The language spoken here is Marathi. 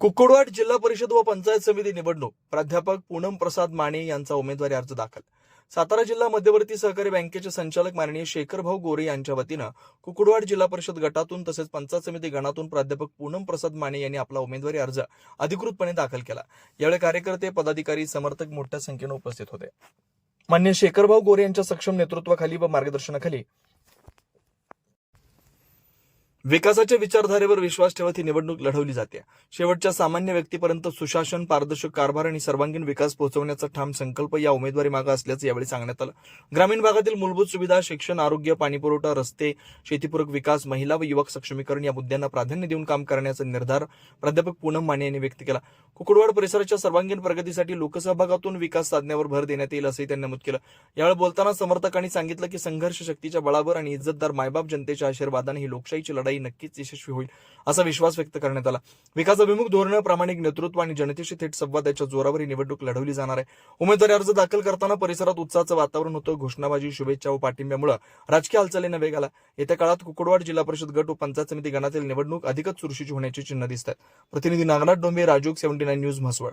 कुकुडवाड जिल्हा परिषद व पंचायत समिती निवडणूक. प्राध्यापक पूनम प्रसाद माने यांचा उमेदवारी अर्ज दाखल. सातारा जिल्हा मध्यवर्ती सहकारी बँकेचे संचालक माननीय शेखरभाऊ गोरे यांच्या वतीनं कुकुडवाड जिल्हा परिषद गटातून तसेच पंचायत समिती गणातून प्राध्यापक पूनम प्रसाद माने यांनी आपला उमेदवारी अर्ज अधिकृतपणे दाखल केला. यावेळी कार्यकर्ते पदाधिकारी समर्थक मोठ्या संख्येनं उपस्थित होते. मान्य शेखरभाऊ गोरे यांच्या सक्षम नेतृत्वाखाली व मार्गदर्शनाखाली विकासाच्या विचारधारेवर विश्वास ठेवत ही निवडणूक लढवली जाते. शेवटच्या सामान्य व्यक्तीपर्यंत सुशासन पारदर्शक कारभार आणि सर्वांगीण विकास पोहोचवण्याचा ठाम संकल्प या उमेदवारी मागे असल्याचं यावेळी सांगण्यात आलं. ग्रामीण भागातील मूलभूत सुविधा शिक्षण आरोग्य पाणीपुरवठा रस्ते शेतीपूरक विकास महिला व युवक सक्षमीकरण या मुद्द्यांना प्राधान्य देऊन काम करण्याचा निर्धार प्राध्यापक पूनम माने यांनी व्यक्त केला. कुकुडवाड परिसराच्या सर्वांगीण प्रगतीसाठी लोकसहभागातून विकास साधण्यावर भर देण्यात येईल असंही त्यांनी नमूद केलं. यावेळी बोलताना समर्थकांनी सांगितलं की संघर्ष शक्तीच्या बळावर आणि इज्जतदार मायबाप जनतेच्या आशीर्वादाने ही लोकशाहीची लढाई नक्कीच यशस्वी होईल असा विश्वास व्यक्त करण्यात आला. विकासाभिमुख धोरणं प्रामाणिक नेतृत्व आणि जनतेशी थेट संवाद याच्या जोरावर ही निवडणूक लढवली जाणार आहे. उमेदवारी अर्ज दाखल करताना परिसरात उत्साहाचं वातावरण होतं. घोषणाबाजी शुभेच्छा व पाठिंब्यामुळे राजकीय हालचालींना वेग आला. येत्या काळात कुकुडवाड जिल्हा परिषद गट व पंचायत समिती गणातील निवडणूक अधिकच चुरशीची होण्याची चिन्ह दिसत प्रतिनिधी नागनाथ डोंबे राजूक सेव्हन्टी नाईन न्यूज म्हसवड.